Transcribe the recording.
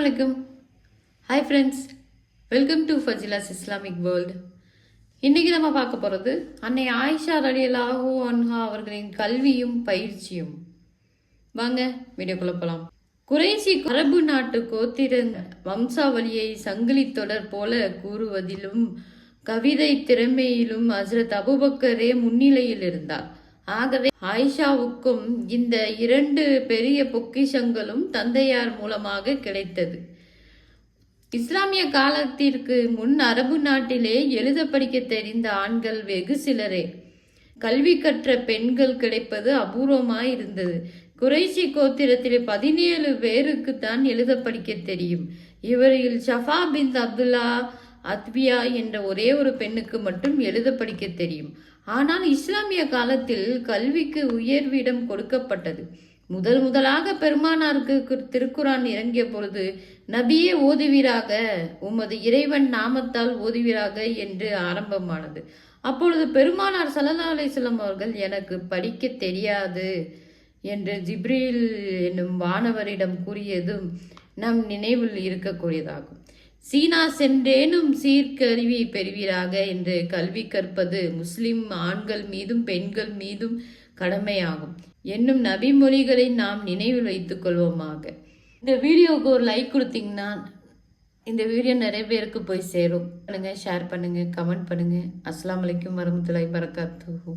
அஸ்ஸலாமு அலைக்கும். Hi friends welcome to Fazila's Islamic world இன்றைக்கி நம்ம பார்க்க போகிறது அன்னை ஆயிஷா ரலியல்லாஹு அன்ஹா அவர்களின் கல்வியும் பயிற்சியும். வாங்க வீடியோக்குள்ள போகலாம் குறைசி அரபு நாட்டு கோத்திர வம்சாவளியை சங்கிலி தொடர் போல கூறுவதிலும் கவிதை திறமையிலும் ஹசரத் அபுபக்கரே முன்னிலையில் இருந்தார். ஆகவே ஆயிஷாவுக்கும் இந்த இரண்டு பெரிய பொக்கிஷங்களும் தந்தையார் மூலமாக கிடைத்தது. இஸ்லாமிய காலத்திற்கு முன் அரபு நாட்டிலே எழுத படிக்க தெரிந்த ஆண்கள் வெகு சிலரே. கல்வி கற்ற பெண்கள் கிடைப்பது அபூர்வமாய் இருந்தது. குறைசி கோத்திரத்திலே பதினேழு பேருக்கு தான் எழுத படிக்க தெரியும். இவரில் ஷஃபா பின் அப்துல்லா அத்பியா என்ற ஒரே ஒரு பெண்ணுக்கு மட்டும் எழுத படிக்க தெரியும். ஆனால் இஸ்லாமிய காலத்தில் கல்விக்கு உயர்விடம் கொடுக்கப்பட்டது. முதல் முதலாக பெருமானாருக்கு கு- திருக்குரான் இறங்கிய பொழுது நபியே ஓதுவீராக உமது இறைவன் நாமத்தால் ஓதுவீராக என்று ஆரம்பமானது. அப்பொழுது பெருமானார் சல்லா அலிஸ்லாம் அவர்கள் எனக்கு படிக்க தெரியாது என்று ஜிப்ரீல் என்னும் வானவரிடம் கூறியதும் நம் நினைவில் இருக்கக்கூடியதாகும். சீனா சென்றேனும் சீர்கருவி பெறுவீராக என்று கல்வி கற்பது முஸ்லிம் ஆண்கள் மீதும் பெண்கள் மீதும் கடமையாகும். என்னும் நபிமொழிகளை நாம் நினைவில் வைத்துக் கொள்வோமாக. இந்த வீடியோவுக்கு ஒரு லைக் கொடுத்தீங்கன்னா இந்த வீடியோ நிறைய பேருக்கு போய் சேரும். பண்ணுங்க ஷேர் பண்ணுங்க கமெண்ட் பண்ணுங்க. அஸ்லாம் அலைக்கும் வரமத்துலாய் வரகாத்துஹு